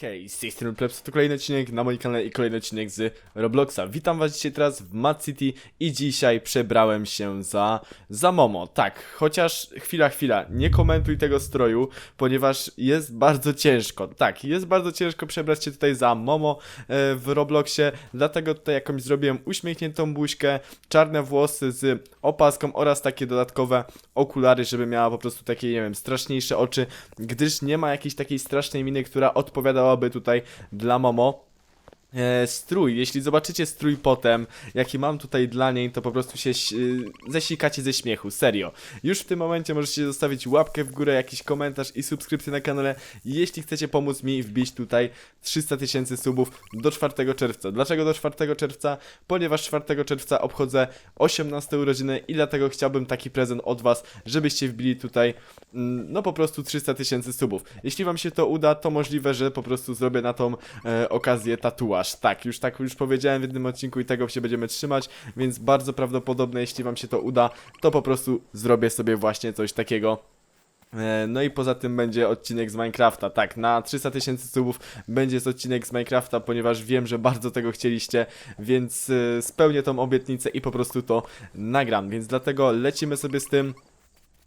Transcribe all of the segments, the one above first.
Hej, z tej strony Plebs, to kolejny odcinek na moim kanale i kolejny odcinek z Robloxa. Witam was dzisiaj teraz w Mad City i dzisiaj przebrałem się za, za Momo. Tak, chociaż chwila, chwila, nie komentuj tego stroju, ponieważ jest bardzo ciężko. Tak, jest bardzo ciężko przebrać się tutaj za Momo e, w Robloxie, dlatego tutaj jakąś zrobiłem uśmiechniętą buźkę, czarne włosy z opaską oraz takie dodatkowe okulary, żeby miała po prostu takie, nie wiem, straszniejsze oczy, gdyż nie ma jakiejś takiej strasznej miny, która odpowiadałaby tutaj dla Momo. E, strój, jeśli zobaczycie strój potem, jaki mam tutaj dla niej, to po prostu się y, zesikacie ze śmiechu, serio. Już w tym momencie możecie zostawić łapkę w górę, jakiś komentarz i subskrypcję na kanale, jeśli chcecie pomóc mi wbić tutaj 300 tysięcy subów do 4 czerwca. Dlaczego do 4 czerwca? Ponieważ 4 czerwca obchodzę 18 urodziny i dlatego chciałbym taki prezent od was, żebyście wbili tutaj, mm, no po prostu 300 tysięcy subów. Jeśli wam się to uda, to możliwe, że po prostu zrobię na tą e, okazję tatuaż. Tak, już tak już powiedziałem w jednym odcinku i tego się będziemy trzymać, więc bardzo prawdopodobne, jeśli wam się to uda, to po prostu zrobię sobie właśnie coś takiego. E, No i poza tym będzie odcinek z Minecrafta. Tak, na 300 tysięcy subów będzie jest odcinek z Minecrafta, ponieważ wiem, że bardzo tego chcieliście, więc e, spełnię tą obietnicę i po prostu to nagram. Więc dlatego lecimy sobie z tym.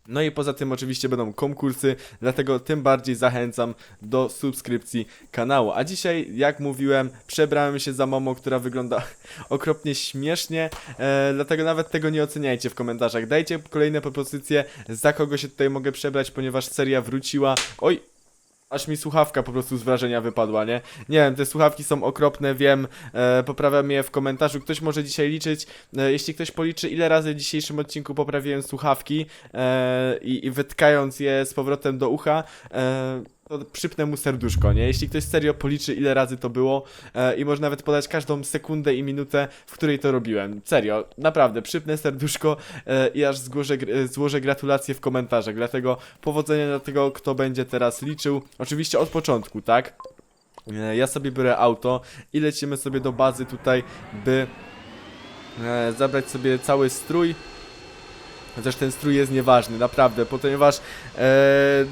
No i poza tym oczywiście będą konkursy, dlatego tym bardziej zachęcam do subskrypcji kanału. A dzisiaj, jak mówiłem, przebrałem się za Momo, która wygląda okropnie śmiesznie, e, dlatego nawet tego nie oceniajcie w komentarzach. Dajcie kolejne propozycje, za kogo się tutaj mogę przebrać, ponieważ seria wróciła. Oj! Aż mi słuchawka po prostu z wrażenia wypadła, nie? Nie wiem, te słuchawki są okropne, wiem, e, poprawiam je w komentarzu. Ktoś może dzisiaj liczyć, e, jeśli ktoś policzy, ile razy w dzisiejszym odcinku poprawiłem słuchawki e, i, i wytkając je z powrotem do ucha, e, to przypnę mu serduszko, nie? Jeśli ktoś serio policzy, ile razy to było e, i może nawet podać każdą sekundę i minutę, w której to robiłem. Serio, naprawdę, przypnę serduszko e, i aż złożę, e, złożę gratulacje w komentarzach. Dlatego powodzenia dla tego, kto będzie teraz liczył. Oczywiście od początku, tak? E, Ja sobie biorę auto i lecimy sobie do bazy tutaj, by e, zabrać sobie cały strój. Chociaż ten strój jest nieważny, naprawdę, ponieważ e,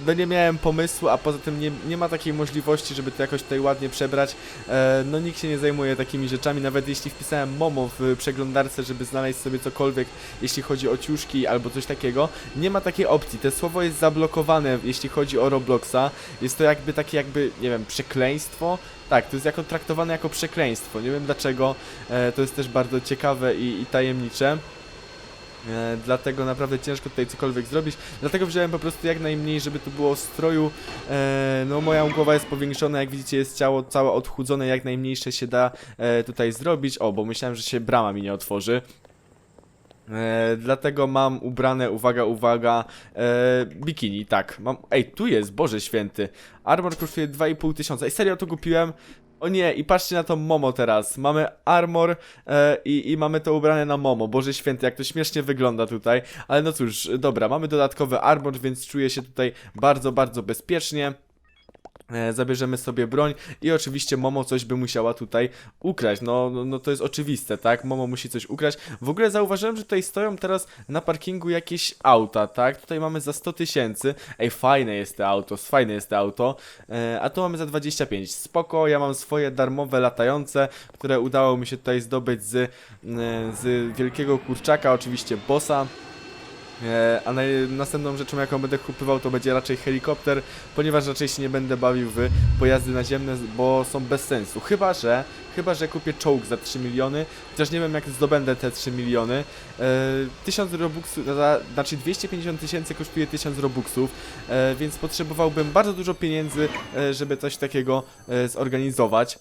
no nie miałem pomysłu, a poza tym nie, nie ma takiej możliwości, żeby to jakoś tutaj ładnie przebrać. E, no nikt się nie zajmuje takimi rzeczami, nawet jeśli wpisałem Momo w przeglądarce, żeby znaleźć sobie cokolwiek, jeśli chodzi o ciuszki albo coś takiego, nie ma takiej opcji. To słowo jest zablokowane, jeśli chodzi o Robloxa. Jest to jakby takie jakby, nie wiem, przekleństwo. Tak, to jest jako traktowane jako przekleństwo. Nie wiem dlaczego. E, to jest też bardzo ciekawe i, i tajemnicze. E, dlatego naprawdę ciężko tutaj cokolwiek zrobić. Dlatego wziąłem po prostu jak najmniej, żeby tu było stroju. E, no moja głowa jest powiększona, jak widzicie jest ciało całe odchudzone, jak najmniejsze się da e, tutaj zrobić. O, bo myślałem, że się brama mi nie otworzy. Dlatego mam ubrane, uwaga, uwaga, bikini, tak. Mam, ej, tu jest, Boże Święty. Armor kosztuje 2,5 tysiąca. Ej, serio to kupiłem? O nie, i patrzcie na to Momo teraz. Mamy armor e, i, i mamy to ubrane na Momo. Boże Święty, jak to śmiesznie wygląda tutaj. Ale no cóż, dobra, mamy dodatkowy armor, więc czuję się tutaj bardzo, bardzo bezpiecznie. E, Zabierzemy sobie broń i oczywiście Momo coś by musiała tutaj ukraść. No, no, no to jest oczywiste, tak? Momo musi coś ukraść. W ogóle zauważyłem, że tutaj stoją teraz na parkingu jakieś auta, tak? Tutaj mamy za 100 tysięcy. Ej, fajne jest to auto, fajne jest to auto. E, a tu mamy za 25. Spoko, ja mam swoje darmowe latające, które udało mi się tutaj zdobyć z, e, z wielkiego kurczaka, oczywiście bossa. E, A następną rzeczą, jaką będę kupywał, to będzie raczej helikopter, ponieważ raczej się nie będę bawił w pojazdy naziemne, bo są bez sensu. Chyba, że chyba, że kupię czołg za 3 miliony, chociaż nie wiem, jak zdobędę te 3 miliony. E, 1000 robuxów, za- znaczy 250 tysięcy kosztuje 1000 robuxów, e, więc potrzebowałbym bardzo dużo pieniędzy, e, żeby coś takiego e, zorganizować.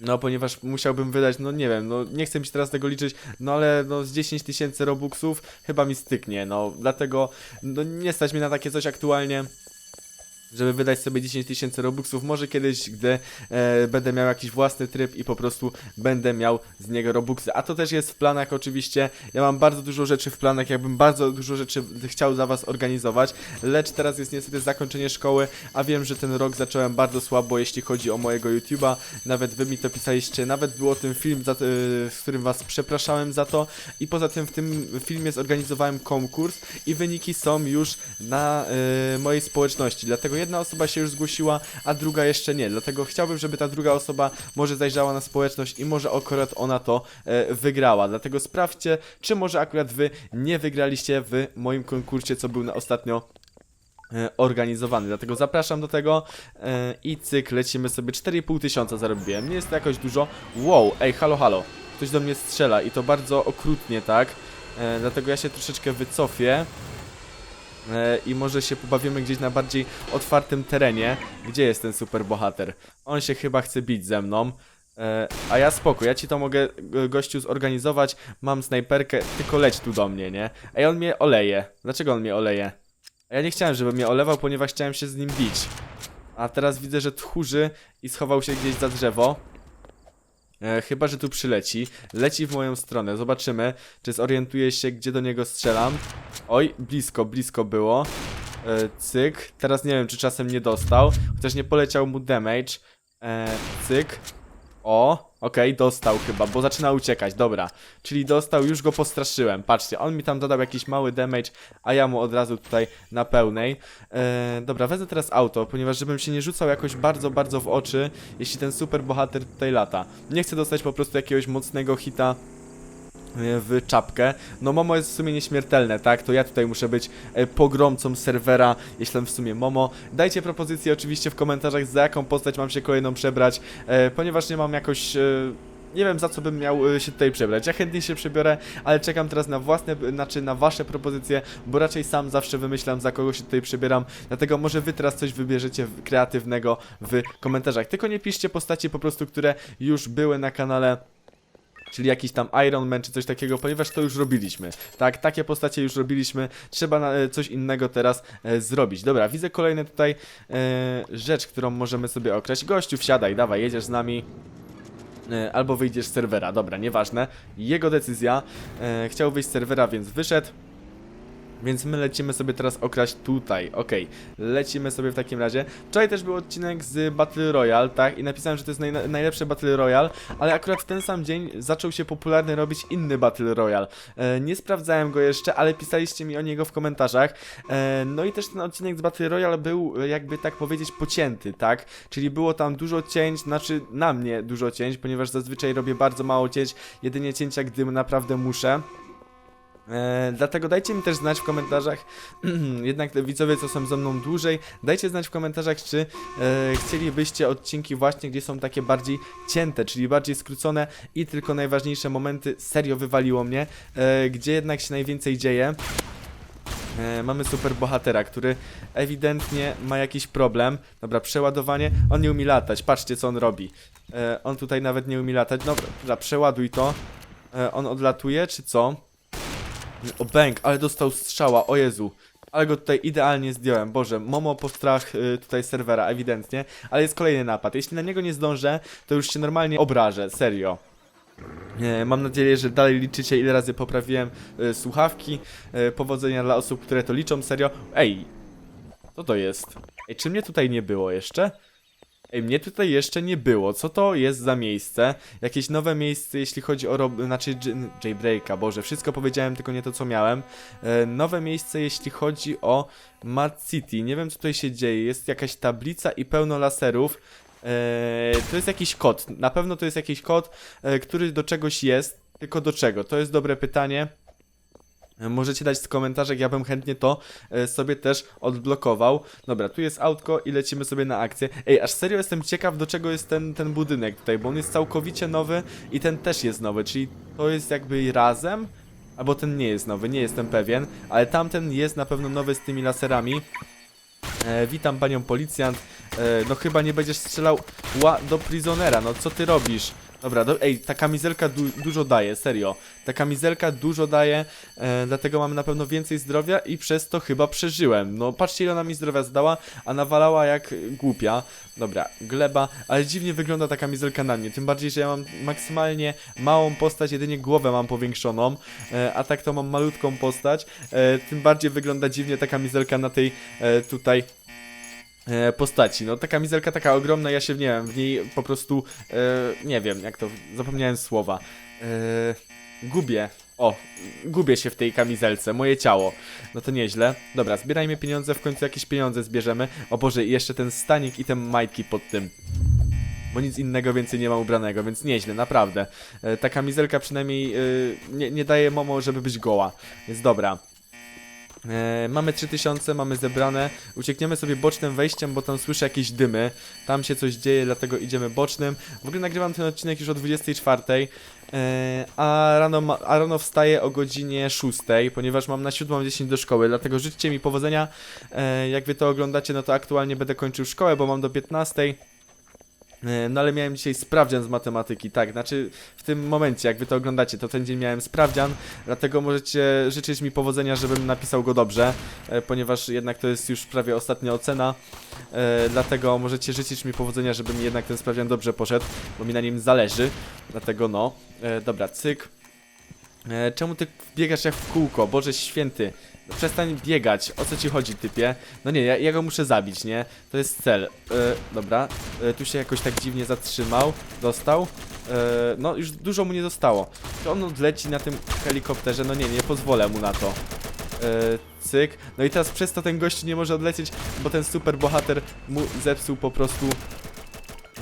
No, ponieważ musiałbym wydać, no nie wiem, no nie chcę mi teraz tego liczyć, no ale no z 10 tysięcy robuxów chyba mi styknie, no dlatego no nie stać mnie na takie coś aktualnie. Żeby wydać sobie 10 tysięcy robuxów, może kiedyś, gdy e, będę miał jakiś własny tryb i po prostu będę miał z niego robuxy. A to też jest w planach oczywiście. Ja mam bardzo dużo rzeczy w planach, jakbym bardzo dużo rzeczy chciał dla was organizować, lecz teraz jest niestety zakończenie szkoły, a wiem, że ten rok zacząłem bardzo słabo, jeśli chodzi o mojego YouTube'a. Nawet wy mi to pisaliście, nawet był o tym film, za, y, z którym was przepraszałem za to. I poza tym w tym filmie zorganizowałem konkurs i wyniki są już na y, mojej społeczności. Dlatego jedna osoba się już zgłosiła, a druga jeszcze nie. Dlatego chciałbym, żeby ta druga osoba może zajrzała na społeczność i może akurat ona to e, wygrała. Dlatego sprawdźcie, czy może akurat wy nie wygraliście w moim konkursie, co był na ostatnio e, organizowany. Dlatego zapraszam do tego e, i cyk, lecimy sobie 4,5 tysiąca zarobiłem. Nie jest to jakoś dużo. Wow, ej, halo, halo. Ktoś do mnie strzela i to bardzo okrutnie, tak? E, dlatego ja się troszeczkę wycofię. E, I może się pobawimy gdzieś na bardziej otwartym terenie. Gdzie jest ten super bohater? On się chyba chce bić ze mną. E, a ja spoko, ja ci to mogę g- gościu zorganizować. Mam snajperkę, tylko leć tu do mnie, nie? Ej, on mnie oleje. Dlaczego on mnie oleje? Ja nie chciałem, żeby mnie olewał, ponieważ chciałem się z nim bić. A teraz widzę, że tchórzy i schował się gdzieś za drzewo. E, chyba, że tu przyleci. Leci w moją stronę. Zobaczymy, czy zorientuje się, gdzie do niego strzelam. Oj, blisko, blisko było. E, cyk. Teraz nie wiem, czy czasem nie dostał. Chociaż nie poleciał mu damage. E, cyk. O, okej, dostał chyba, bo zaczyna uciekać, dobra. Czyli dostał, już go postraszyłem. Patrzcie, on mi tam dodał jakiś mały damage, a ja mu od razu tutaj na pełnej. E, dobra, wezmę teraz auto, ponieważ żebym się nie rzucał jakoś bardzo, bardzo w oczy, jeśli ten super bohater tutaj lata. Nie chcę dostać po prostu jakiegoś mocnego hita w czapkę. No Momo jest w sumie nieśmiertelne, tak? To ja tutaj muszę być e, pogromcą serwera, jeśli w sumie Momo. Dajcie propozycje oczywiście w komentarzach, za jaką postać mam się kolejną przebrać, e, ponieważ nie mam jakoś... E, nie wiem za co bym miał e, się tutaj przebrać. Ja chętnie się przebiorę, ale czekam teraz na własne, znaczy na wasze propozycje, bo raczej sam zawsze wymyślam za kogo się tutaj przebieram. Dlatego może wy teraz coś wybierzecie kreatywnego w komentarzach. Tylko nie piszcie postaci po prostu, które już były na kanale czyli jakiś tam Iron Man czy coś takiego, ponieważ to już robiliśmy. Tak, takie postacie już robiliśmy, trzeba na, e, coś innego teraz e, zrobić. Dobra, widzę kolejny tutaj e, rzecz, którą możemy sobie okraść. Gościu, wsiadaj, dawaj, jedziesz z nami. E, Albo wyjdziesz z serwera, dobra, nieważne. Jego decyzja. E, chciał wyjść z serwera, więc wyszedł. Więc my lecimy sobie teraz okraść tutaj, okej. Lecimy sobie w takim razie. Wczoraj też był odcinek z Battle Royale, tak? I napisałem, że to jest naj najlepsze Battle Royale, ale akurat w ten sam dzień zaczął się popularny robić inny Battle Royale. E, nie sprawdzałem go jeszcze, ale pisaliście mi o niego w komentarzach. E, no i też ten odcinek z Battle Royale był, jakby tak powiedzieć, pocięty, tak? Czyli było tam dużo cięć, znaczy na mnie dużo cięć, ponieważ zazwyczaj robię bardzo mało cięć, jedynie cięcia, gdy naprawdę muszę. E, dlatego dajcie mi też znać w komentarzach, jednak widzowie, co są ze mną dłużej, dajcie znać w komentarzach, czy e, chcielibyście odcinki właśnie, gdzie są takie bardziej cięte, czyli bardziej skrócone i tylko najważniejsze momenty serio wywaliło mnie, e, gdzie jednak się najwięcej dzieje. E, mamy super bohatera, który ewidentnie ma jakiś problem. Dobra, przeładowanie. On nie umie latać, patrzcie co on robi. E, on tutaj nawet nie umie latać. Dobra przeładuj to. E, on odlatuje, czy co? O bęk, ale dostał strzała, o Jezu. Ale go tutaj idealnie zdjąłem, Boże, Momo postrach y, tutaj serwera, ewidentnie. Ale jest kolejny napad, jeśli na niego nie zdążę, to już się normalnie obrażę, serio. E, Mam nadzieję, że dalej liczycie, ile razy poprawiłem e, słuchawki. E, Powodzenia dla osób, które to liczą, serio. Ej, co to jest? Ej, czy mnie tutaj nie było jeszcze? Ej, mnie tutaj jeszcze nie było. Co to jest za miejsce? Jakieś nowe miejsce, jeśli chodzi o rob... Znaczy jailbreaka, Boże, wszystko powiedziałem, tylko nie to, co miałem. E, nowe miejsce, jeśli chodzi o Mad City. Nie wiem, co tutaj się dzieje. Jest jakaś tablica i pełno laserów. E, to jest jakiś kod. Na pewno to jest jakiś kod, e, który do czegoś jest. Tylko do czego? To jest dobre pytanie. Możecie dać w komentarzach, ja bym chętnie to e, sobie też odblokował. Dobra, tu jest autko i lecimy sobie na akcję. Ej, aż serio jestem ciekaw, do czego jest ten, ten budynek tutaj, bo on jest całkowicie nowy i ten też jest nowy, czyli to jest jakby razem? Albo ten nie jest nowy, nie jestem pewien, ale tamten jest na pewno nowy z tymi laserami. E, witam panią policjant. E, no chyba nie będziesz strzelał ła do prisonera, no co ty robisz? Dobra, do, ej, ta kamizelka du dużo daje, serio. Ta kamizelka dużo daje, e, dlatego mam na pewno więcej zdrowia i przez to chyba przeżyłem. No patrzcie ile ona mi zdrowia zdała, a nawalała jak głupia. Dobra, gleba, ale dziwnie wygląda ta kamizelka na mnie, tym bardziej, że ja mam maksymalnie małą postać, jedynie głowę mam powiększoną, e, a tak to mam malutką postać, e, tym bardziej wygląda dziwnie ta kamizelka na tej e, tutaj postaci. No ta kamizelka taka ogromna, ja się nie wiem, w niej po prostu e, nie wiem jak to, zapomniałem słowa. E, gubię. O, gubię się w tej kamizelce, moje ciało. No to nieźle. Dobra, zbierajmy pieniądze, w końcu jakieś pieniądze zbierzemy. O Boże, i jeszcze ten stanik i te majtki pod tym. Bo nic innego więcej nie ma ubranego, więc nieźle, naprawdę. E, ta kamizelka przynajmniej e, nie, nie daje Momo, żeby być goła. Więc dobra. E, mamy 3000, mamy zebrane. Uciekniemy sobie bocznym wejściem, bo tam słyszę jakieś dymy. Tam się coś dzieje, dlatego idziemy bocznym. W ogóle nagrywam ten odcinek już o 24. E, a, rano ma, a rano wstaję o godzinie 6, ponieważ mam na 7.10 do szkoły. Dlatego życzcie mi powodzenia. E, jak wy to oglądacie, no to aktualnie będę kończył szkołę, bo mam do 15. E, No ale miałem dzisiaj sprawdzian z matematyki, tak, znaczy w tym momencie, jak wy to oglądacie, to ten dzień miałem sprawdzian, dlatego możecie życzyć mi powodzenia, żebym napisał go dobrze, e, ponieważ jednak to jest już prawie ostatnia ocena, e, dlatego możecie życzyć mi powodzenia, żeby mi jednak ten sprawdzian dobrze poszedł, bo mi na nim zależy, dlatego no, dobra, cyk. Czemu ty biegasz jak w kółko, Boże święty, przestań biegać, o co ci chodzi typie? No nie, ja, ja go muszę zabić, nie? To jest cel. E, dobra, e, tu się jakoś tak dziwnie zatrzymał, dostał. E, no już dużo mu nie zostało. To on odleci na tym helikopterze, no nie, nie pozwolę mu na to. E, cyk. No i teraz przez to ten gościu nie może odlecieć, bo ten super bohater mu zepsuł po prostu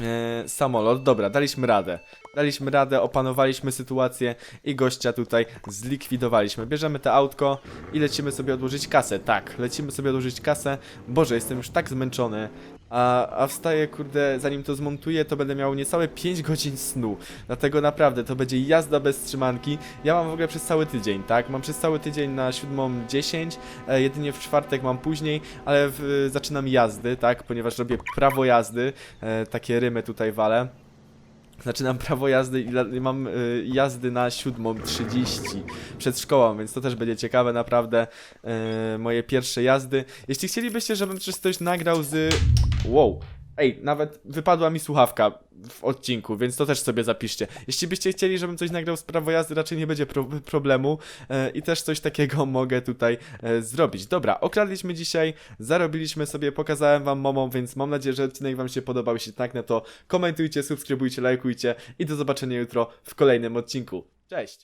e, samolot. Dobra, daliśmy radę. Daliśmy radę, opanowaliśmy sytuację i gościa tutaj zlikwidowaliśmy. Bierzemy te autko i lecimy sobie odłożyć kasę. Tak, lecimy sobie odłożyć kasę. Boże, jestem już tak zmęczony. A, a wstaję, kurde, zanim to zmontuję, to będę miał niecałe 5 godzin snu. Dlatego naprawdę to będzie jazda bez trzymanki. Ja mam w ogóle przez cały tydzień, tak? Mam przez cały tydzień na 7.10, e, jedynie w czwartek mam później, ale w, zaczynam jazdy, tak? Ponieważ robię prawo jazdy, e, takie rymy tutaj walę. Zaczynam prawo jazdy i mam y, jazdy na 7.30 przed szkołą, więc to też będzie ciekawe naprawdę. y, moje pierwsze jazdy. Jeśli chcielibyście, żebym coś nagrał z. Wow. Ej, nawet wypadła mi słuchawka w odcinku, więc to też sobie zapiszcie. Jeśli byście chcieli, żebym coś nagrał z prawo jazdy, raczej nie będzie pro problemu e, i też coś takiego mogę tutaj e, zrobić. Dobra, okradliśmy dzisiaj, zarobiliśmy sobie, pokazałem wam momą, więc mam nadzieję, że odcinek wam się podobał. Jeśli tak, no to komentujcie, subskrybujcie, lajkujcie i do zobaczenia jutro w kolejnym odcinku. Cześć!